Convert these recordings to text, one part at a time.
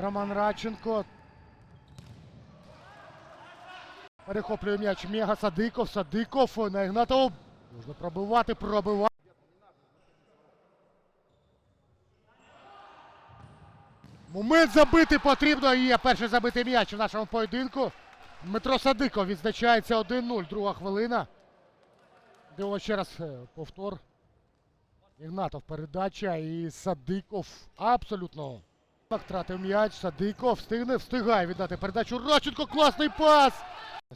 Роман Радченко. Перехоплює м'яч Мега Садиков. Садиков на Ігнатову. Можна пробивати, пробивати. Момент забити потрібно. Є перший забитий м'яч у нашому поєдинку. Дмитро Садиков відзначається 1-0. Друга хвилина. Дивимо ще раз е, повтор. Ігнатов передача і Садиков абсолютно. Втратив м'яч. Садиков встигне, встигає віддати передачу. Радченко, класний пас!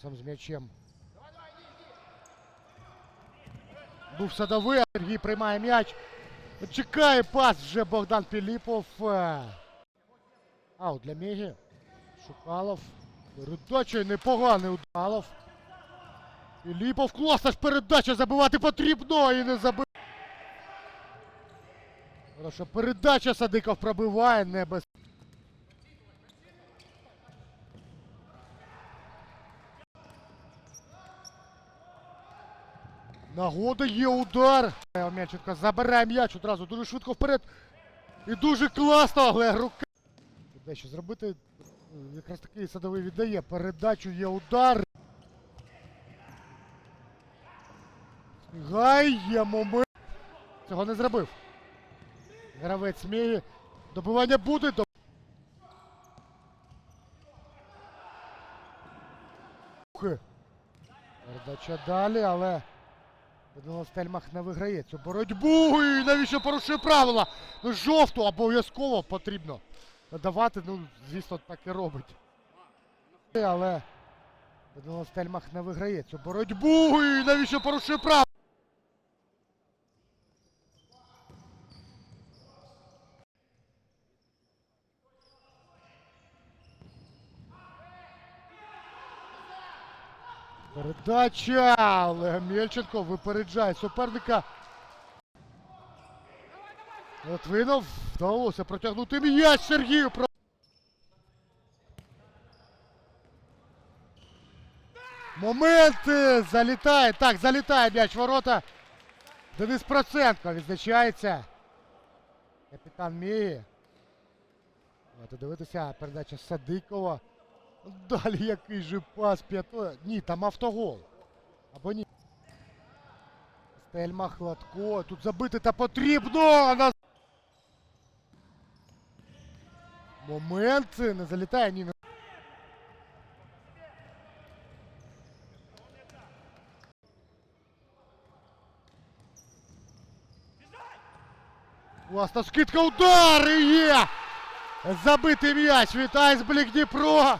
Сам з м'ячем. Був садовий, Сергій приймає м'яч. Чекає пас вже Богдан Піліпов. Аут для Мегі. Шукалов. Передача непоганий удалов. Піліпов, класна ж передача, забивати потрібно і не забив. Хороша передача Садиков пробиває, небез. Нагода є удар. М'яченко забирає м'яч одразу дуже швидко вперед. І дуже класно, але рука. Дещо зробити. Якраз таки садовий віддає. Передачу є удар. Гай є момент. Цього не зробив. Гравець сміє. Добивання буде. Передача далі, але Данило Стельмах не виграє цю боротьбу. І навіщо порушує правила? Ну жовту обов'язково потрібно давати. Ну, звісно, так і робить. Але Данило Стельмах не виграє цю боротьбу. І навіщо порушує правила? Передача! Але Мельченко випереджає суперника. Литвинов вдалося протягнути м'яч Сергію. Момент е, залітає. Так, залітає м'яч ворота. Денис Проценко відзначається. Капітан Мії. Дивитися, передача Садикова. Далі який же пас п'ято. Ні, там автогол. Або ні. Стельма Хладко. Тут забити та потрібно. На... Момент не залітає ні на. Класна скидка удар і є! Забитий м'яч від Айсблік Дніпро.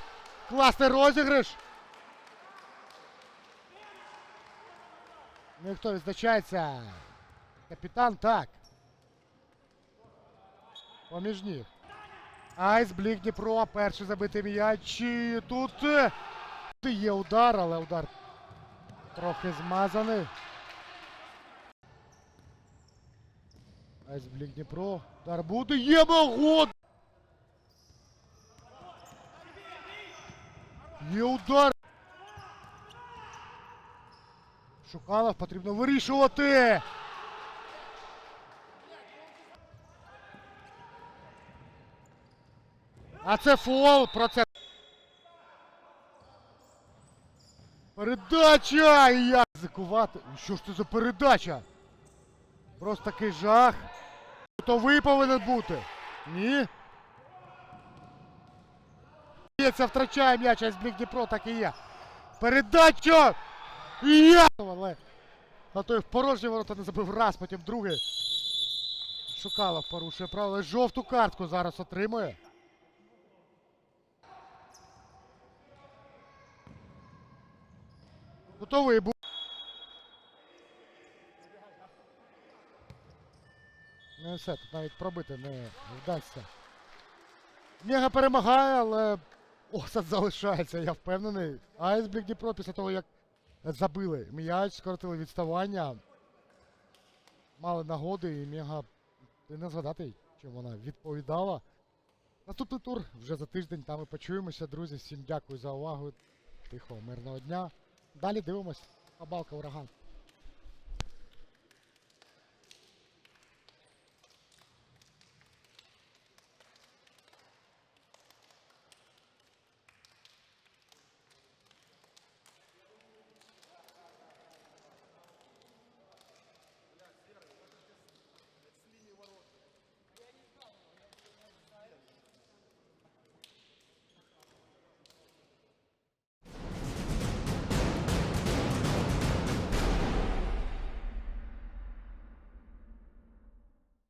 Класний розіграш. Ну і хто відзначається? Капітан, так. Поміж них. Айс, Блік Дніпро, перший забитий м'яч. І Тут е, є удар, але удар трохи змазаний. Айс, Блік Дніпро. Удар буде. Є нагода. Є удар. Шукалов потрібно вирішувати. А це фол. Про це. Передача! Як ризикувати? Ну, Що ж це за передача? Просто такий жах. Готовий повинен бути. Ні. Це втрачає м'яч, а з Блік Дніпро так і є. Передача! Є! Але а той в порожні ворота не забив раз, потім другий. Шукалов порушує правила. Жовту картку зараз отримує. Готовий був. Не все, тут навіть пробити не вдасться. Мега перемагає, але осад залишається, я впевнений. Айсберг Дніпро після того, як забили м'яч, скоротили відставання. Мали нагоди і Мега не згадати, чим вона відповідала. Наступний тур вже за тиждень, там і почуємося, друзі. Всім дякую за увагу. Тихого, мирного дня. Далі дивимось. Абалка ураган.